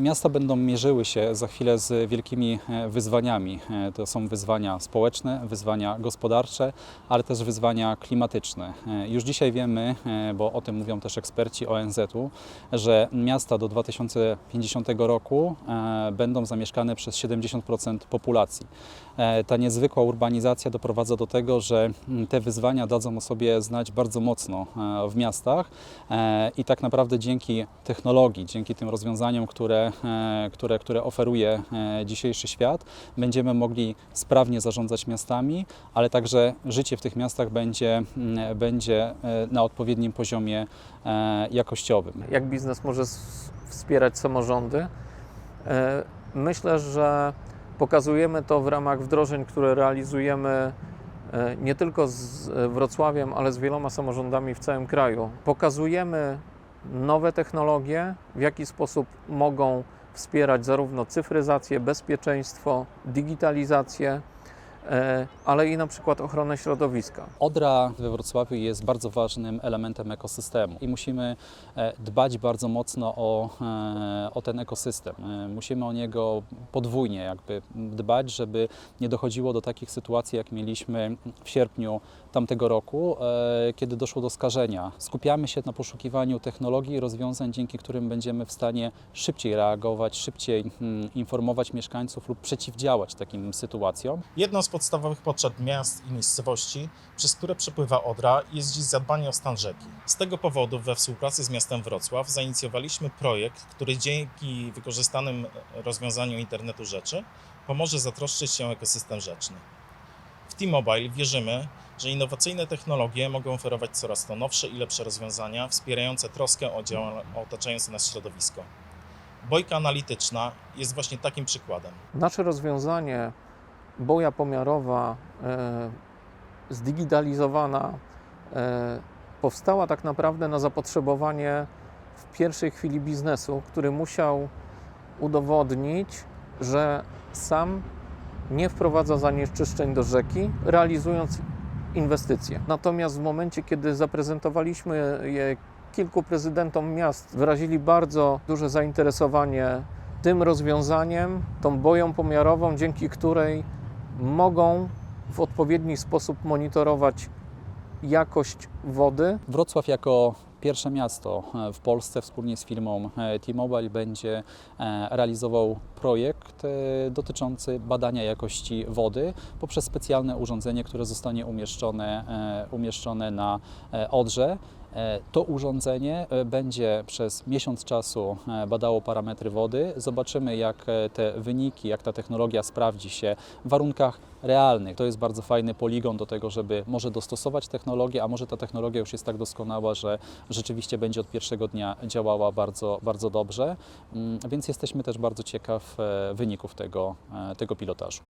Miasta będą mierzyły się za chwilę z wielkimi e, wyzwaniami. E, To są wyzwania społeczne, wyzwania gospodarcze, ale też wyzwania klimatyczne. E, Już dzisiaj wiemy, bo o tym mówią też eksperci ONZ-u, że miasta do 2050 roku będą zamieszkane przez 70% populacji. Ta niezwykła urbanizacja doprowadza do tego, że mm, te wyzwania dadzą o sobie znać bardzo mocno w miastach i tak naprawdę dzięki technologii, dzięki tym rozwiązaniom, które, e, które, które oferuje e, dzisiejszy świat, będziemy mogli sprawnie zarządzać miastami, ale także życie w tych miastach będzie, mm, będzie e, na odpowiednim poziomie jakościowym. jak biznes może wspierać samorządy. Myślę, że pokazujemy to w ramach wdrożeń, które realizujemy nie tylko z Wrocławiem, ale z wieloma samorządami w całym kraju. Pokazujemy nowe technologie, w jaki sposób mogą wspierać zarówno cyfryzację, bezpieczeństwo, digitalizację, ale i na przykład ochronę środowiska. Odra we Wrocławiu jest bardzo ważnym elementem ekosystemu i musimy e, dbać bardzo mocno o, e, o ten ekosystem. E, Musimy o niego podwójnie jakby dbać, żeby nie dochodziło do takich sytuacji, jak mieliśmy w sierpniu tamtego roku, e, kiedy doszło do skażenia. Skupiamy się na poszukiwaniu technologii i rozwiązań, dzięki którym będziemy w stanie szybciej reagować, szybciej mm, informować mieszkańców lub przeciwdziałać takim sytuacjom. Jedną z podstawowych potrzeb miast i miejscowości, przez które przepływa Odra, jest dziś zadbanie o stan rzeki. Z tego powodu we współpracy z miastem Wrocław zainicjowaliśmy projekt, który dzięki wykorzystanym rozwiązaniom internetu rzeczy pomoże zatroszczyć się o ekosystem rzeczny. W T-Mobile wierzymy, że innowacyjne technologie mogą oferować coraz to nowsze i lepsze rozwiązania wspierające troskę o, o otaczające nas środowisko. Bojka analityczna jest właśnie takim przykładem. Nasze rozwiązanie, boja pomiarowa, e, zdigitalizowana, e, powstała tak naprawdę na zapotrzebowanie w pierwszej chwili biznesu, który musiał udowodnić, że sam nie wprowadza zanieczyszczeń do rzeki, realizując inwestycje. Natomiast w momencie, kiedy zaprezentowaliśmy je kilku prezydentom miast, wyrazili bardzo duże zainteresowanie tym rozwiązaniem, tą boją pomiarową, dzięki której mogą w odpowiedni sposób monitorować jakość wody. Wrocław jako pierwsze miasto e, w Polsce wspólnie z firmą e, T-Mobile będzie e, realizował projekt dotyczący badania jakości wody poprzez specjalne urządzenie, które zostanie umieszczone, umieszczone na Odrze. E, To urządzenie e, będzie przez miesiąc czasu e, badało parametry wody. Zobaczymy, jak te wyniki, jak ta technologia sprawdzi się w warunkach realnych. To jest bardzo fajny poligon do tego, żeby może dostosować technologię, a może ta technologia już jest tak doskonała, że rzeczywiście będzie od pierwszego dnia działała bardzo, bardzo dobrze. Mm, Więc jesteśmy też bardzo ciekaw wyników tego, tego pilotażu.